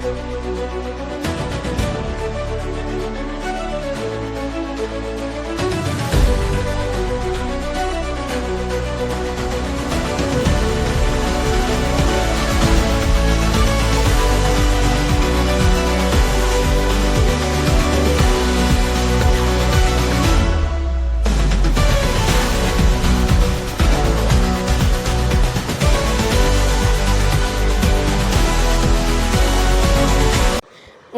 Música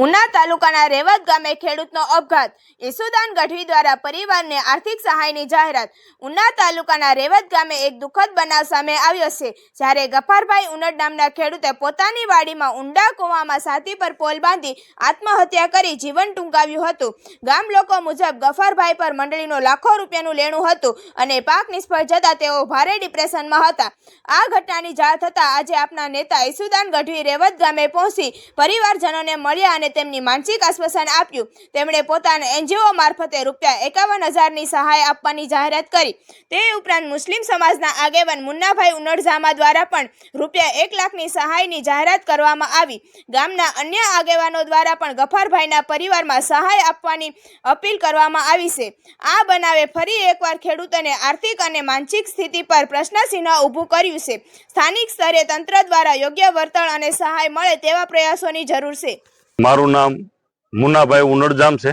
Una તાલુકાના રેવત ગામે ખેડૂતનો અપઘાત. ઈસુદાન ગઢવી દ્વારા પરિવારને આર્થિક સહાયની જાહેરાત. ઉના તાલુકાના રેવત ગામે એક દુઃખદ બનાવ સામે આવ્યો છે, જ્યારે ગફારભાઈ ઉનડ નામના ખેડૂતે પોતાની વાડીમાં ઊંડા કૂવામાં સાથી પર પોલ બાંધી આત્મહત્યા કરી જીવન ટૂંકાવ્યું હતું. ગામ લોકો મુજબ ગફારભાઈ પર મંડળીનો લાખો રૂપિયાનું લેણું હતું અને પાક નિષ્ફળ જતા તેઓ ભારે ડિપ્રેશનમાં હતા. આ ઘટનાની જાણ થતાં આજે આપના નેતા ઈસુદાન ગઢવી રેવત ગામે પહોંચી પરિવારજનોને મળ્યા અને તેમની માનસિક આશ્વાસન આપ્યું. તેમણે પોતાના એનજીઓ મારફતે રૂપિયા એકાવન હજારની સહાય આપવાની જાહેરાત કરી. તે ઉપરાંત મુસ્લિમ સમાજના આગેવાન મુન્નાભાઈ ઉનડઝામા દ્વારા પણ રૂપિયા એક લાખની સહાયની જાહેરાત કરવામાં આવી. ગામના અન્ય આગેવાનો દ્વારા પણ ગફારભાઈના પરિવારમાં સહાય આપવાની અપીલ કરવામાં આવી છે. આ બનાવે ફરી એકવાર ખેડૂતોને આર્થિક અને માનસિક સ્થિતિ પર પ્રશ્નચિહ્ન ઊભું કર્યું છે. સ્થાનિક સ્તરે તંત્ર દ્વારા યોગ્ય વર્તન અને સહાય મળે તેવા પ્રયાસોની જરૂર છે. મારું નામ મુન્નાભાઈ ઉનડજામ છે.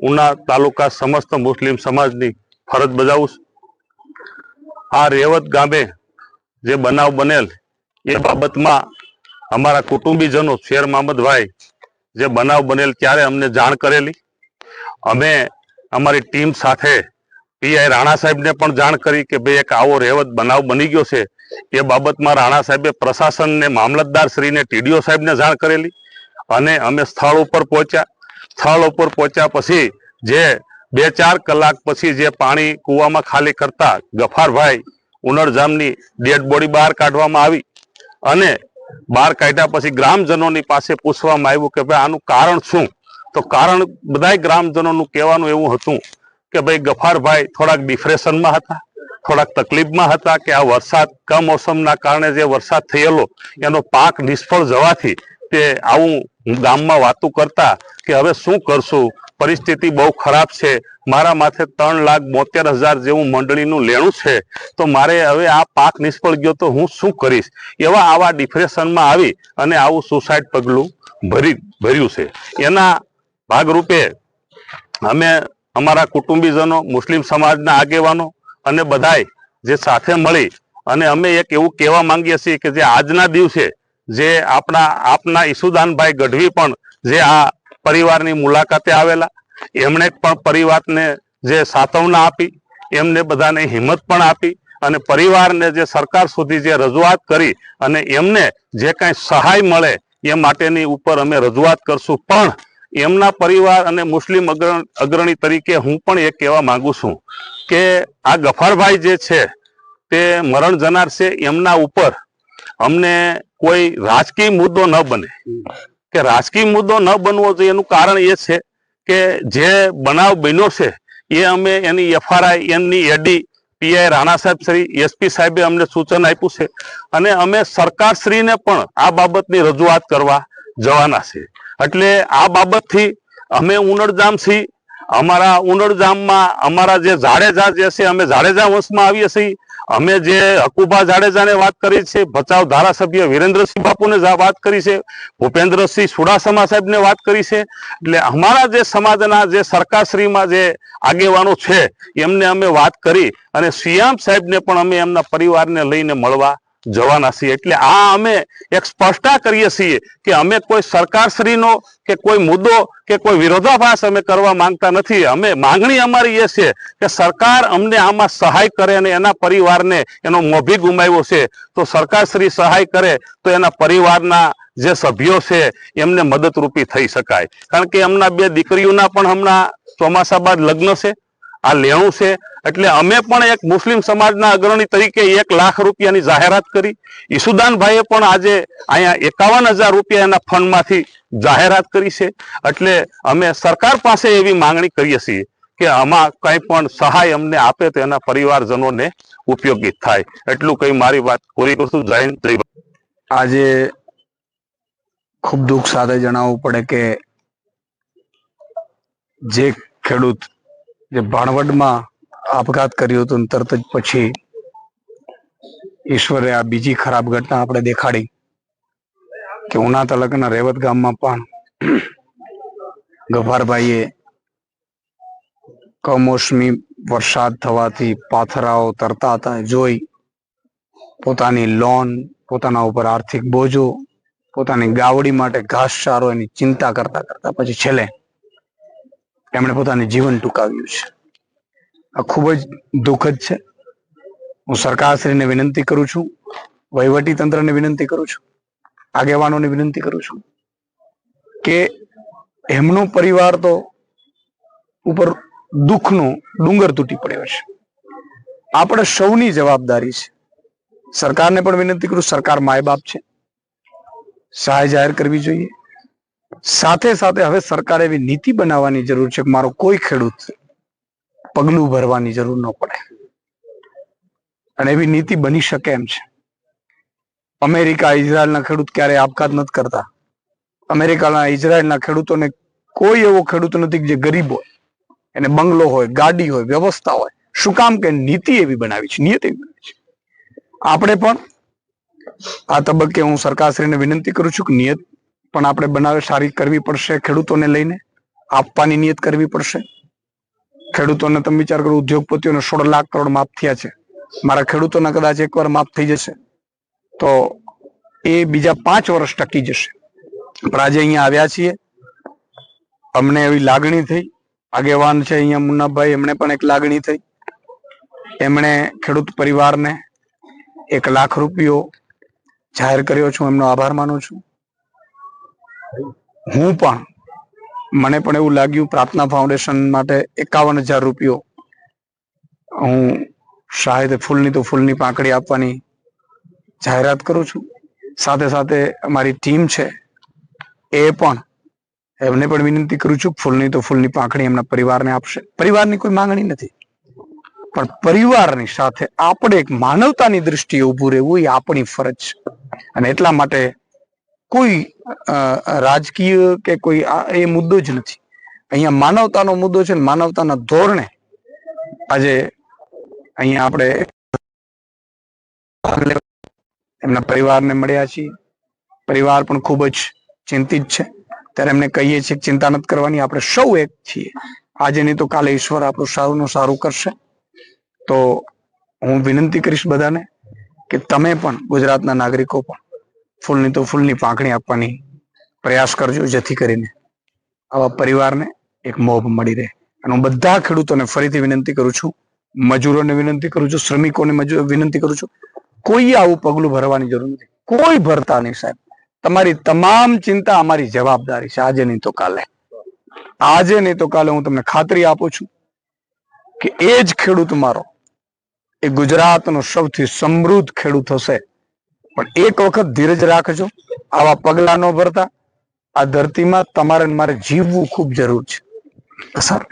ઉના તાલુકા સમસ્ત મુસ્લિમ સમાજની ફરજ બજાવું આ રેવત ગામે જે બનાવ બનેલ, એ બાબતમાં અમારા કુટુંબીજનો શેર મામદભાઈ જે બનાવ બનેલ ત્યારે અમને જાણ કરેલી. અમે અમારી ટીમ સાથે પીઆઈ રાણા સાહેબને પણ જાણ કરી કે ભાઈ એક આવો રેવત બનાવ બની ગયો છે. એ બાબતમાં રાણા સાહેબે પ્રશાસનને મામલતદાર શ્રીને ટીડીઓ સાહેબને જાણ કરેલી. અને અમે સ્થળ ઉપર પહોંચ્યા. સ્થળ ઉપર પહોંચ્યા પછી જે બે ચાર કલાક પછી જે પાણી કૂવામાં ખાલી કરતા ગફારભાઈ ઉનળજામની ડેડ બોડી બહાર કાઢવામાં આવી અને બહાર કાઢ્યા પછી ગ્રામજનોની પાસે પૂછવામાં આવ્યું કે ભાઈ આનું કારણ શું? તો કારણ બધાય ગ્રામજનોનું કહેવાનું એવું હતું કે ભાઈ ગફારભાઈ થોડાક ડિપ્રેશનમાં હતા, થોડાક તકલીફમાં હતા કે આ વરસાદ, કમોસમના કારણે જે વરસાદ થયેલો, એનો પાક નિષ્ફળ જવાથી તે આવું ગામમાં વાતું કરતા કે હવે શું કરશું? પરિસ્થિતિ બહુ ખરાબ છે. મારા માથે ત્રણ લાખ બોતેર હજાર જેવું મંડળીનું લેણું છે. તો મારે હવે આ પાક નિષ્ફળ ગયો તો હું શું કરીશ? એવા આવા ડિપ્રેશનમાં આવી અને આવું સુસાઇડ પગલું ભરી, ભર્યું છે. એના ભાગરૂપે અમે અમારા કુટુંબીજનો, મુસ્લિમ સમાજના આગેવાનો અને બધાય જે સાથે મળી અને અમે એક એવું કહેવા માંગીએ છીએ કે જે આજના દિવસે જે આપણા આપના ઈસુદાનભાઈ ગઢવી પણ જે આ પરિવારની મુલાકાતે આવેલા, એમણે પણ પરિવારને જે સાતવના આપી, એમને બધાને હિંમત પણ આપી અને પરિવારને જે સરકાર સુધી જે રજૂઆત કરી અને એમને જે કાંઈ સહાય મળે એ માટેની ઉપર અમે રજૂઆત કરશું. પણ એમના પરિવાર અને મુસ્લિમ અગ્ર અગ્રણી તરીકે હું પણ એ કહેવા માંગુ છું કે આ ગફારભાઈ જે છે, તે મરણ જનાર છે, એમના ઉપર અમને કોઈ રાજકીય મુદ્દો ન બને. કે રાજકીય મુદ્દો ન બનવો જોઈએ એનું કારણ એ છે કે જે બનાવ બન્યો છે, એ અમે એની એફઆરઆઈ એમની એડી પીઆઈ રાણા સાહેબ શ્રી એસપી સાહેબે અમને સૂચન આપ્યું છે. અને અમે સરકારશ્રીને પણ આ બાબતની રજૂઆત કરવા જવાના છે. એટલે આ બાબતથી અમે ઉનડજામ છીએ. અમારા ઉનડજામમાં અમારા જે જાડેજા જે છે, અમે જાડેજા વંશમાં આવીએ છીએ. અમે જે હકુભા જાડેજાને વાત કરી છે, ભચાઉ ધારાસભ્ય વિરેન્દ્રસિંહ બાપુને વાત કરી છે, ભૂપેન્દ્રસિંહ સુડાસમા સાહેબને વાત કરી છે, એટલે અમારા જે સમાજના જે સરકારશ્રીમાં જે આગેવાનો છે, એમને અમે વાત કરી અને સીએમ સાહેબને પણ અમે એમના પરિવારને લઈને મળવા જવાના છીએ. એટલે આ અમે એક સ્પષ્ટતા કરીએ છીએ કે અમે કોઈ સરકારશ્રીનો કે કોઈ મુદ્દો કે કોઈ વિરોધાભાસ અમે કરવા માંગતા નથી. અમે માંગણી અમારી એ છે કે સરકાર અમને આમાં સહાય કરે અને એના પરિવારને એનો મોભી ગુમાવ્યો છે. તો સરકારશ્રી સહાય કરે તો એના પરિવારના જે સભ્યો છે એમને મદદરૂપી થઈ શકાય. કારણ કે એમના બે દીકરીઓના પણ હમણાં ચોમાસા બાદ લગ્ન છે. આ લેણું છે. એટલે અમે પણ એક મુસ્લિમ સમાજના અગ્રણી તરીકે એક લાખ રૂપિયાની જાહેરાત કરી. ઈસુદાનભાઈએ પણ આજે અહીંયા એકાવન હજાર રૂપિયા એના ફંડમાંથી જાહેરાત કરી છે. એટલે અમે સરકાર પાસે એવી માંગણી કરીએ છીએ કે આમાં કંઈ પણ સહાય અમને આપે તો એના પરિવારજનોને ઉપયોગી થાય. એટલું કઈ મારી વાત પૂરી કરશું જય જય આજે ખૂબ દુઃખ સાથે જણાવવું પડે કે જે ખેડૂત જે ભાણવડમાં આપઘાત કર્યો હતો તરત જ પછી ઈશ્વરે આ બીજી ખરાબ ઘટના આપણે દેખાડી કે ઉના તાલુકાના રેવત ગામમાં પણ ગભારભાઈએ કમોસમી વરસાદ થવાથી પાથરાઓ તરતા હતા, જોઈ પોતાની લોન, પોતાના ઉપર આર્થિક બોજો, પોતાની ગાવડી માટે ઘાસચારો એની ચિંતા કરતા કરતા પછી છેલ્લે એમણે પોતાનું જીવન ટૂંકાવ્યું છે. આ ખૂબ જ દુઃખદ છે. હું સરકારશ્રીને વિનંતી કરું છું વહીવટી તંત્રને વિનંતી કરું છું, આગેવાનોને વિનંતી કરું છું કે એમનો પરિવાર તો ઉપર દુઃખનો ડુંગર તૂટી પડ્યો છે. આપણે સૌની જવાબદારી છે. સરકારને પણ વિનંતી કરું, સરકાર માય બાપ છે. સહાય જાહેર કરવી જોઈએ. સાથે સાથે હવે સરકારે એવી નીતિ બનાવવાની જરૂર છે કે મારો કોઈ ખેડૂત પગલું ભરવાની જરૂર ન પડે. અને એવી નીતિ બની શકે એમ છે. અમેરિકા ઇઝરાયલના ખેડૂત ક્યારેય આપઘાત નથી કરતા. અમેરિકાના ઇઝરાયલના ખેડૂતોને કોઈ એવો ખેડૂત નથી જે ગરીબ હોય, એને બંગલો હોય, ગાડી હોય, વ્યવસ્થા હોય. શું કામ કે નીતિ એવી બનાવી છે? નિયત એવી બનાવી છે. આપણે પણ આ તબક્કે હું સરકારશ્રીને વિનંતી કરું છું કે નિયત પણ આપણે બનાવે, સારી કરવી પડશે ખેડૂતોને લઈને. આપવાની નિયત કરવી પડશે. ખેડૂતોને તમે વિચાર કરો, ઉદ્યોગપતિઓને સોળ લાખ કરોડ માફ થયા છે. મારા ખેડૂતોના કદાચ એકવાર માફ થઈ જશે. તો એ બીજા પાંચ વર્ષ ટકી જશે. પણ આજે અહીંયા આવ્યા છીએ. અમને એવી લાગણી થઈ. આગેવાન છે અહીંયા મુન્નાભાઈ, એમણે પણ એક લાગણી થઈ. એમણે ખેડૂત પરિવારને એક લાખ રૂપિયો જાહેર કર્યો છું. એમનો આભાર માનું છું. હું પણ મને પણ એવું લાગ્યું પ્રાર્થના ફાઉન્ડેશન માટે એકાવન હજાર રૂપિયો. હું શાયદ ફૂલની તો ફૂલની પાંખડી આપવાની જાહેરાત કરું છું. સાથે સાથે અમારી ટીમ છે, એ પણ એમને પણ વિનંતી કરું છું, ફૂલની તો ફૂલની પાંખડી એમના પરિવારને આપશે. પરિવારની કોઈ માંગણી નથી. પણ પરિવારની સાથે આપણે એક માનવતાની દ્રષ્ટિએ ઊભું રહેવું એ આપણી ફરજ છે. અને એટલા માટે કોઈ રાજકીય કે કોઈ એ મુદ્દો જ નથી. અહીંયા માનવતાનો મુદ્દો છે ને માનવતાના ધોરણે આજે અહીંયા આપણે એમના પરિવારને મળ્યા છીએ. પરિવાર પણ ખૂબ જ ચિંતિત છે. ત્યારે એમને કહીએ છીએ ચિંતા નથી કરવાની, આપણે સૌ એક છીએ. આજે નહીં તો કાલે ઈશ્વર આપણું સારું સારું કરશે. તો હું વિનંતી કરીશ બધાને કે તમે પણ ગુજરાતના નાગરિકો પણ ફૂલની તો ફૂલની પાંખણી આપવાની પ્રયાસ કરજો જેથી કરીને આવા પરિવારને એક મોભ મળી રહે. અને હું બધા ખેડૂતોને ફરીથી વિનંતી કરું છું, મજૂરોને વિનંતી કરું છું, શ્રમિકોને વિનંતી કરું છું, કોઈ આવું પગલું ભરવાની જરૂર નથી. કોઈ ભરતા નહીં સાહેબ. તમારી તમામ ચિંતા અમારી જવાબદારી છે. આજે નહીં તો કાલે. આજે નહીં તો કાલે હું તમને ખાતરી આપું છું કે એ જ ખેડૂત મારો, એ ગુજરાતનો સૌથી સમૃદ્ધ ખેડૂત હશે. પણ એક વખત ધીરજ રાખજો. આવા પગલા ન ભરતા. આ ધરતીમાં તમારે મારે જીવવું ખૂબ જરૂર છે. સારું.